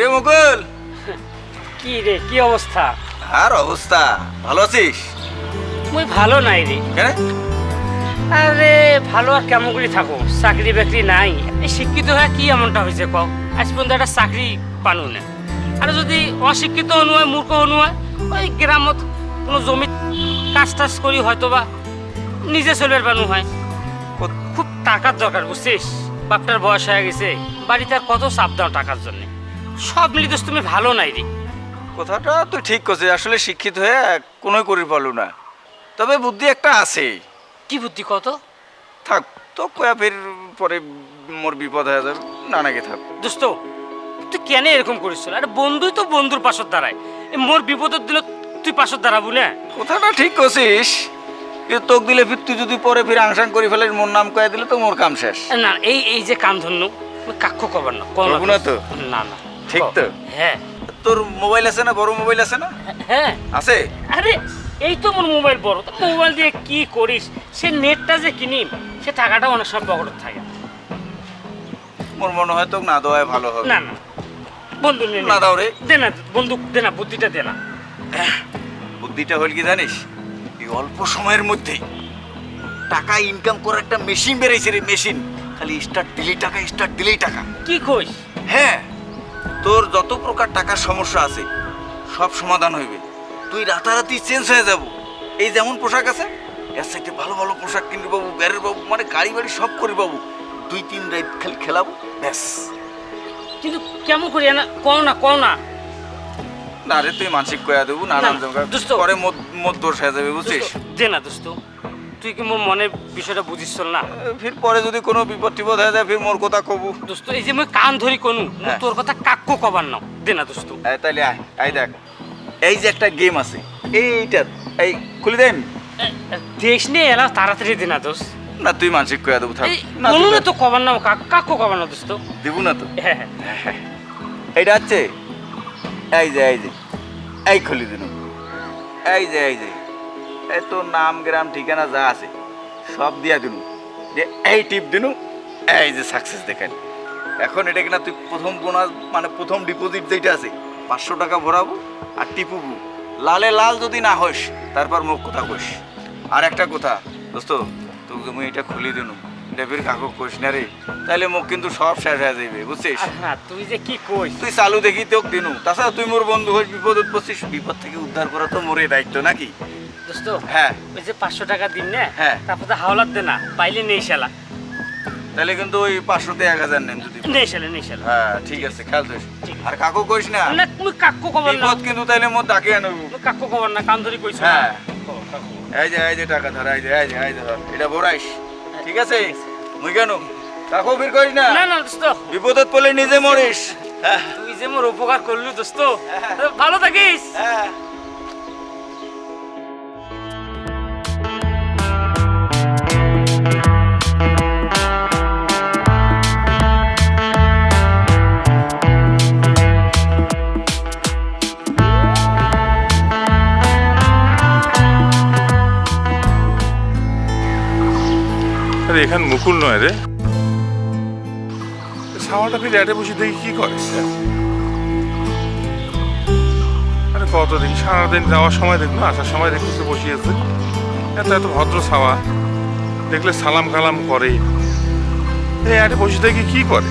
কিরে মুকুল? কি রে কি অবস্থা? আর অবস্থা ভালো আছিস? মুই ভালো নাই রে। কেন? আরে ভালো আর কেমন করে থাকো? চাকরি বাকরি নাই। এই শিক্ষিত হয়ে কি এমনটা হয়েছে কও? আজ পর্যন্ত একটা চাকরি পানু না। আর যদি অশিক্ষিত অনুয় মূর্খ অনুয় ওই গ্রামত কোনো জমি কাজ টাজ করি হয়তো বা নিজে চলবার পানু হয়। খুব টাকার দরকার বুঝছিস? বাপটার বয়স হয়ে গেছে। বাড়িতে আর কত চাপ দাও টাকার জন্য। সব মিলিয়ে দোষ তুমি ভালো নাই রে। কথাটা তুই ঠিক করছিস আসলে শিক্ষিত হয়ে কোনোই করি পারলু না। তবে বুদ্ধি একটা আছে। কি বুদ্ধি কত? থাক তো কয়া ফের পরে মোর বিপদ হয়ে যাবে নানাকে থাক। দোস্ত তুই কেন এরকম করিস? আরে বন্ধুই তো বন্ধুর পাশত দাঁড়ায়। এ মোর বিপদের দিলে তুই পাশত দাঁড়াবো না। কথাটা ঠিক করছিস কিন্তু তোক দিলে ফির তুই যদি পরে ফির আংসাং করে ফেলে মোর নাম কয়ে দিলে তো মোর কাম শেষ। না এই এই যে কাম ধন্য কাক্ষ কবার না না তো? না না। ঠিক তো? হ্যাঁ। তোর মোবাইল আছে না? বড় মোবাইল আছে না? হ্যাঁ। আছে? আরে এই তো মোর মোবাইল বড়। তো মোবাইল দিয়ে কি করিস? সে নেটটা যে কিনি সে টাকাটা অনেক সময় পকেটে থাকে। মোর মনে হয় তোকে না দেওয়াই ভালো হবে। না না। বন্ধু নে দাও রে। দে না বন্ধু দে না বুদ্ধিটা দে না। বুদ্ধিটা হল কি জানিস? এই অল্প সময়ের মধ্যে টাকা ইনকাম করার একটা মেশিন বেরিয়েছে রে মেশিন খালি স্টার্ট দিলেই টাকা স্টার্ট দিলেই টাকা। কি কইস? হ্যাঁ। তোর যত প্রকার টাকার সমস্যা আছে সব সমাধান হইবে। তুই রাতারাতি চেঞ্জ হয়ে যাব। এই যেমন পোশাক আছে এর সাথে ভালো ভালো পোশাক কিনতে পাবো বেরের বাবু মানে গাড়ি বাড়ি সব করি পাবো দুই তিন রাইড খালি খেলাবো ব্যাস। কিন্তু কেমন করি না কও না কও না। না রে তুই মানসিক কয়া দেবো নানান না। পরে মদ- মদ দোষ হয়ে যাবে বুঝছিস? দে না দোস্ত তুই কি মোর মনের বিষয়টা বুঝিস না? ফির পরে যদি কোনো বিপদ টিপদ হয়ে যায় ফির মোর কথা কবু। দোস্ত এই যে মই কান ধরি কোনু মুই হ্যাঁ। তোর কথা কাক্য কবার নাও। দে না দোস্ত। এই তাহলে আয় আয় দেখ। এই যে একটা গেম আছে এইটা এই খুলে দেন। দেশ নিয়ে এলা তাড়াতাড়ি দে না দোস্ত। না তুই মানসিক কয়া দেবো থাক। না কোনো তুই তো কবার নাও কাক- কবার না দোস্ত। দিব না তো। হ্যাঁ হ্যাঁ। এইটা হচ্ছে এই যে এই যে এই খুলি দিন। এই যে এই যে। এই তোর নাম গ্রাম ঠিকানা যা আছে সব দিয়া দিন। যে এই টিপ দিনু এই যে সাকসেস দেখেন। এখন এটা কিনা তুই প্রথম বোনাস মানে প্রথম ডিপোজিট যেটা আছে পাঁচশো টাকা ভরাবো আর টিপুবু। লালে লাল যদি না হইস তারপর মুখ কথা কইস। আর একটা কথা দোস্ত তোকে তুমি এটা খুলি দিনু। ডেবির কাকু কইস না রে তাহলে মুখ কিন্তু সব শেষ হয়ে যাবে বুঝছিস? তুই যে কি কইস? তুই চালু দেখি তোক দিনু। তাছাড়া তুই মোর বন্ধু হইস বিপদ পড়ছিস বিপদ থেকে উদ্ধার করা তো মোরে দায়িত্ব নাকি? দোস্ত হ্যাঁ। ওই যে পাঁচশো টাকা দিন না হ্যাঁ। তারপর তো হাওলাত দে না পাইলে নেই শালা। তাহলে কিন্তু ওই পাঁচশোতে এক হাজার নেন যদি নেই শালা নেই শালা। হ্যাঁ ঠিক আছে খেয়াল তুই। আর কাকু কইস না না তুমি কাক্য কবার না। বিপদ কিন্তু তাইলে মোর ডাকে আনব। তুমি কাক্য কবার না কান ধরি কইছ হ্যাঁ। এই যে এই যে টাকা ধর এই যে এই যে এই যে ধর এটা ভরাইস ঠিক আছে? মুই কেন? কাকু ফির করিস না। না না দোস্ত। বিপদত পড়লে নিজে মরিস। হ্যাঁ তুই যে মোর উপকার করলু দোস্ত। ভালো থাকিস। হ্যাঁ। এখান মুকুল নয় রে। সাওয়াটা ফিরে এটে বসে দেখি কি করে আরে কতদিন, সারাদিন যাওয়ার সময় দেখল আসার সময় দেখলি তো বসিয়েছে এত এত ভদ্র সাওয়া দেখলে সালাম কালাম করে এই আরে বসে দেখি কি করে।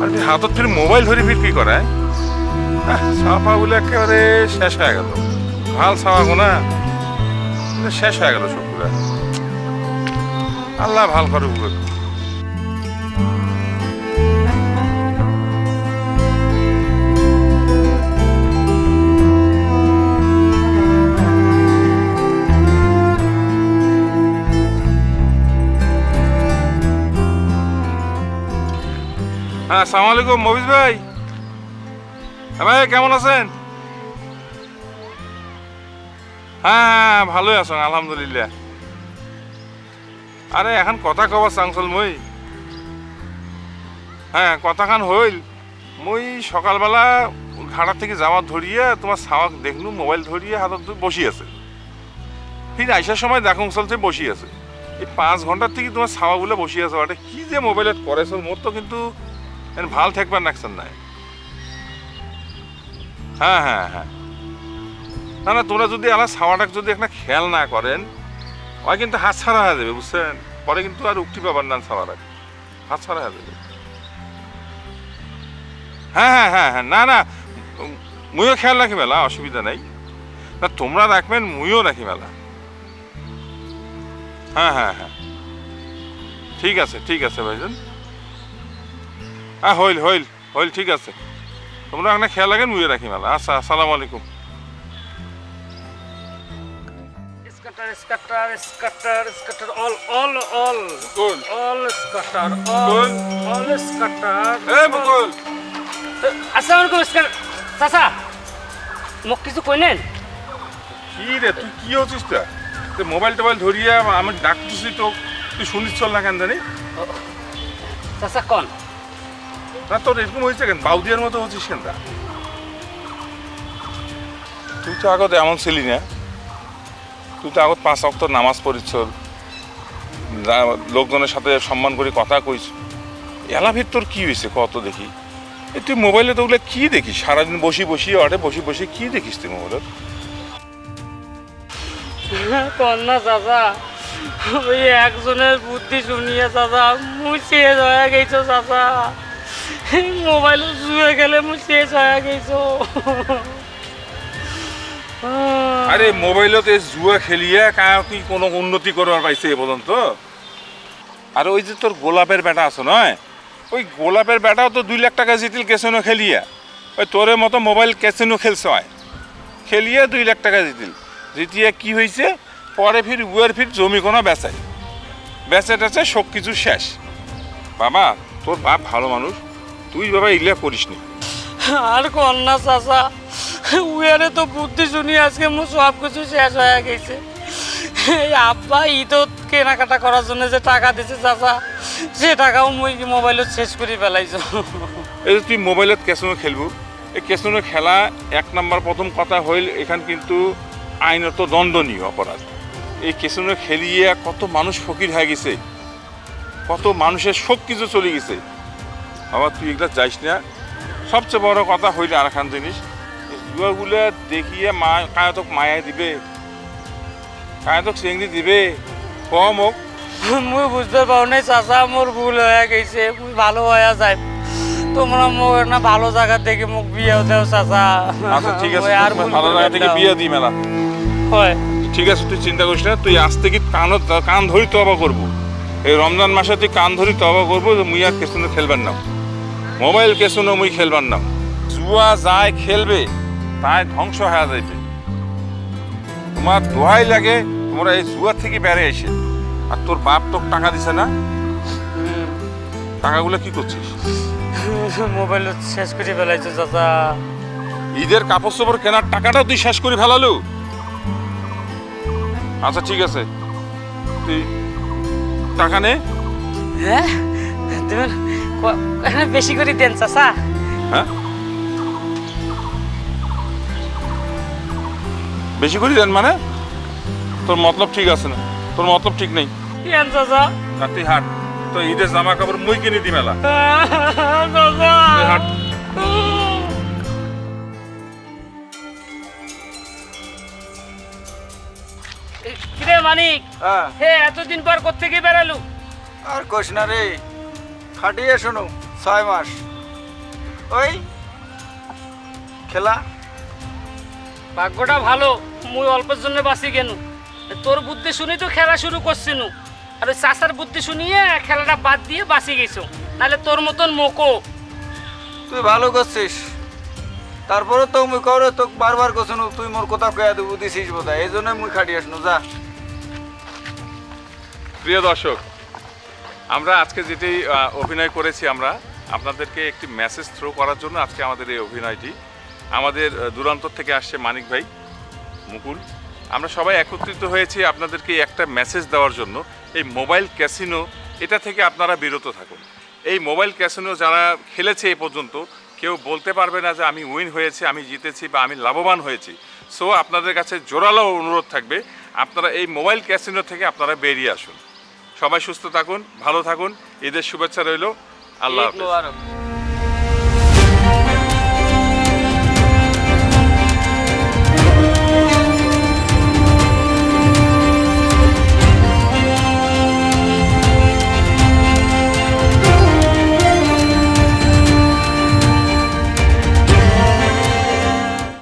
আর ফির হাতত ফির মোবাইল ধরে ফির কি করে সাপা বলে একেবারে শেষ হয়ে গেল। ভালো সাওয়া গোনা শেষ হয়ে গেল সবগুলা আল্লাহ ভালো করে হ্যাঁ সালাম আলাইকুম মবিজ ভাই। হ্যাঁ ভাই, কেমন আছেন? হ্যাঁ হ্যাঁ ভালোই আছেন আলহামদুলিল্লাহ। আরে, এখন কথা কবার চাংচল মই। হ্যাঁ কথাখান হইল। মই সকালবেলা ঘাটা থেকে যাওয়া ধরিয়ে তোমার সাওয়াক দেখনু, মোবাইল ধরিয়ে হাতত বসি আছে। ফির আইসার সময় দেখুন চলছে বসি আছে। এই পাঁচ ঘণ্টার থেকে তোমার ছাওয়া বলে বসিয়ে আছো এটা কি যে মোবাইলত করেছ, মোর তো কিন্তু ভালো ঠেকবার নাকছেন নাই। হ্যাঁ হ্যাঁ হ্যাঁ। না না তোমরা যদি আমার ছাওয়াটাকে যদি একটা খেয়াল না করেন, ওই কিন্তু হাত ছাড়া হয়ে যাবে, বুঝছেন? পরে কিন্তু আর উক্তি পাবার না ছাওয়াটাকে হাত ছাড়া হয়ে যাবে। হ্যাঁ হ্যাঁ হ্যাঁ হ্যাঁ না না, মুইও খেয়াল রাখি মেলা, অসুবিধা নাই। না, তোমরা রাখবেন, মুইও রাখি মেলা। হ্যাঁ হ্যাঁ হ্যাঁ। ঠিক আছে ঠিক আছে ভাইজান। হ্যাঁ হইল হইল হইল, ঠিক আছে। তোমরা একটা খেয়াল রাখেন, মুইও রাখি মেলা। আচ্ছা আসসালামু আলাইকুম। স্কাটার স্কাটার স্কাটার স্কাটার অল অল অল। মুকুল। অল স্কাটার বল। অল অল স্কাটার। এ মুকুল। আসসালামু আলাইকুম স্কার চাচা মোক কিছু কইলেন কি রে তুই কি হচ্ছিস তা? তুই মোবাইল টোবাইল ধরিয়ে আমি ডাকতেছি তো। তুই শুনিস চল না কেন জানি? চাচা কন। না তোর এরকম হয়েছে কেন? বাউদিয়ার মতো হচ্ছিস কেন? তুই তো আগত এমন ছিলি না। তুই তো আগত পাঁচ অক্ত নামাজ পড়িস লোকজনের সাথে সম্মান করে কথা কইস এলা ভিত তোর কি হয়েছে কত দেখি। তুই মোবাইলে তো ওগুলো কি দেখিস? সারাদিন বসি বসি অটে, বসি বসি কি দেখিস তুই মোবাইলের কন না চাচা, ওই একজনের বুদ্ধি শুনিয়ে চাচা মুই শেষ হয়ে গেছো চাচা। মোবাইল জুয়ে গেলে মুই শেষ হয়ে গেছো আরে মোবাইলত এই জুয়া খেলিয়া কায় কি কোনো উন্নতি করবার পাইছে এ পর্যন্ত? আর ওই যে তোর গোলাপের বেটা আছে নয়? ওই গোলাপের বেটাও তো দুই লাখ টাকা জিতিল কেসিনো খেলিয়া। ওই তোরের মতো মোবাইল কেসিনো খেলছে হয়। খেলিয়া দুই লাখ টাকা জিতিল। জিতিয়ে কি হয়েছে পরে ফির উয়ের ফির জমি কোনো বেচাই বেচে টেচে সব কিছু শেষ। বাবা তোর বাপ ভালো মানুষ। তুই বাবা এগুলা করিস নি আর কন না চাচা। উয়ারে তো বুদ্ধি শুনি আজকে মো সব কিছু শেষ হয়ে গেছে। এই আব্বা ঈদত কেনাকাটা করার জন্য যে টাকা দিছে চাচা, সে টাকাও মুই মোবাইলত শেষ করে ফেলাইছো? এই যে তুই মোবাইলত ক্যাসিনো খেলব, এই ক্যাসিনো খেলা এক নাম্বার প্রথম কথা হইল, এখান কিন্তু আইনত দণ্ডনীয় অপরাধ। এই ক্যাসিনো খেলিয়ে কত মানুষ ফকির হয়ে গেছে, কত মানুষের সব কিছু চলে গেছে। বাবা, তুই এগুলা যাইস না। সবচেয়ে বড় কথা হইলে আর খান জিনিস এই জুয়াগুলো দেখিয়ে মা কায়তক মায়া দিবে। কায়তক চেংড়ি দিবে। কম হোক মুই বুঝতে পারো নাই চাচা মোর ভুল হয়ে গেছে মুই ভালো হয়ে যায় তোমরা মোক না ভালো জায়গা দেখে মোক বিয়ে দেও চাচা। আচ্ছা ঠিক আছে আর ভুল জায়গা থেকে বিয়ে দিই মেলা। হয়। ঠিক আছে তুই চিন্তা করিস না তুই আজ থেকে কান কান ধরি তবা করব এই রমজান মাসে তুই কান ধরি তবা করব যে মুই আর কেসুনো খেলবেন না মোবাইল কেসুনো মুই খেলবার না জুয়া যায় খেলবে। তাই ধ্বংস হয়ে যাইবে। তোমার দোহাই লাগে তোমরা এই জুয়া থেকে বেড়ে এসে। আর তোর বাপ তোর টাকা দিছে না? টাকাগুলো কি করছিস? মোবাইল শেষ করে ফেলাইছো চাচা। ঈদের কাপড় চোপড় কেনার টাকাটাও তুই শেষ করে ফেলালো? আচ্ছা ঠিক আছে। তুই টাকা নে। হ্যাঁ? বেশি করে দেন চাচা। হ্যাঁ? বেশি করে দেন মানে? তোর মতলব ঠিক আছে না। তোর মতলব ঠিক নেই। দেন চাচা? আর তুই হাট। তো ঈদের জামা কাপড় মুই কিনে দি মেলা। হাট। কিরে মানিক? হ্যাঁ। হে এতদিন পর বেড়ালু? আর কোশ না রে। খাটিয়ে শোনো ছয় মাস। ওই খেলা। ভাগ্যটা ভালো মুই অল্পের জন্য বাঁচি গেল তোর বুদ্ধি শুনি তো খেলা শুরু করছিনু। আর ওই চাষার বুদ্ধি শুনিয়ে খেলাটা বাদ দিয়ে বাঁচি গেছো। নাহলে তোর মতন মোকো। তুই ভালো করছিস। তারপরে তো মুই করে তোকে বারবার করছ তুই মোর কথা কয়া দেবো দিছিস বোধ এই জন্য মুই খাটিয়ে শুনো যা। প্রিয় দর্শক আমরা আজকে যেটি অভিনয় করেছি আমরা আপনাদেরকে একটি মেসেজ থ্রো করার জন্য আজকে আমাদের এই অভিনয়টি। আমাদের আহ, দূরান্তর থেকে আসছে মানিক ভাই মুকুল। আমরা সবাই একত্রিত হয়েছি আপনাদেরকে একটা মেসেজ দেওয়ার জন্য। এই মোবাইল ক্যাসিনো এটা থেকে আপনারা বিরত থাকুন। এই মোবাইল ক্যাসিনো যারা খেলেছে এ পর্যন্ত কেউ বলতে পারবে না যে আমি উইন হয়েছি আমি জিতেছি বা আমি লাভবান হয়েছি। সো আপনাদের কাছে জোরালো অনুরোধ থাকবে আপনারা এই মোবাইল ক্যাসিনো থেকে আপনারা বেরিয়ে আসুন। সবাই সুস্থ থাকুন ভালো থাকুন ঈদের শুভেচ্ছা রইল। আল্লাহ হাফেজ